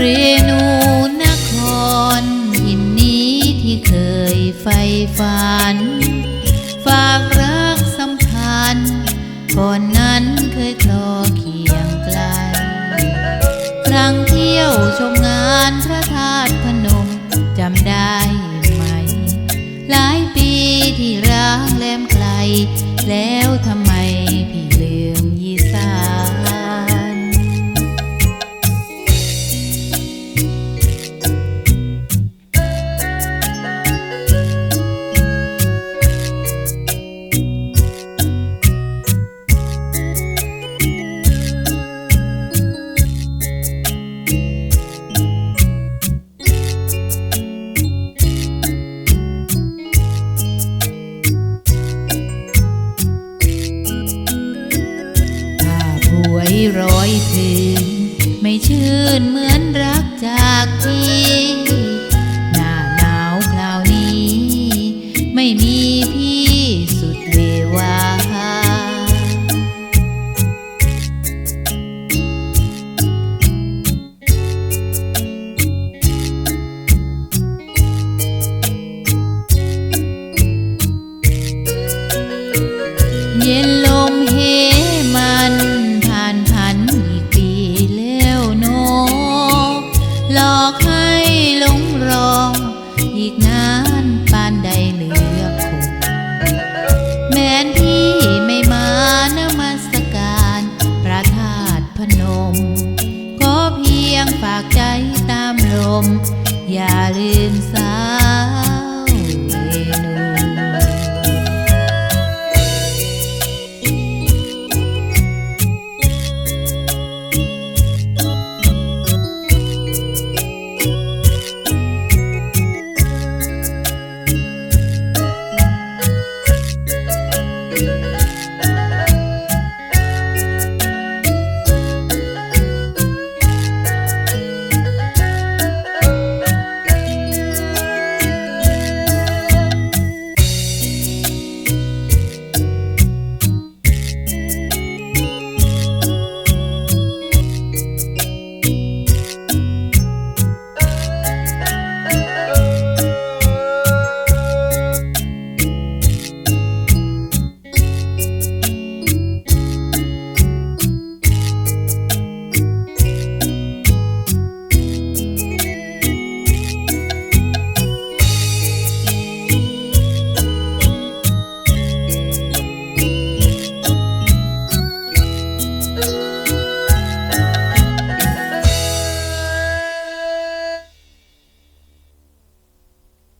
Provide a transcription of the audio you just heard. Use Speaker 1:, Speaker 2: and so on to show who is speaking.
Speaker 1: เรนูนครยินนี้ที่เคยใฝ่ฝัน ฝากรักสัมพันธ์ก่อนนั้นเคยคลอเคียงไกล ครั้งเที่ยวชมงานพระธาตุพนมจำได้ไหม หลายปีที่ร้างแลมไกล แล้วทำ ร้อยผืนไม่ชื่นเหมือนรักจากที่หน้าหนาวคราวนี้ ไม่มีพี่สุดเววาเย็นล หลอกให้หลงรออีกนานปานใดเหลือคงแม้นพี่ไม่มานมัสการพระธาตุพนมขอเพียงฝากใจตามลม อย่าลืมสา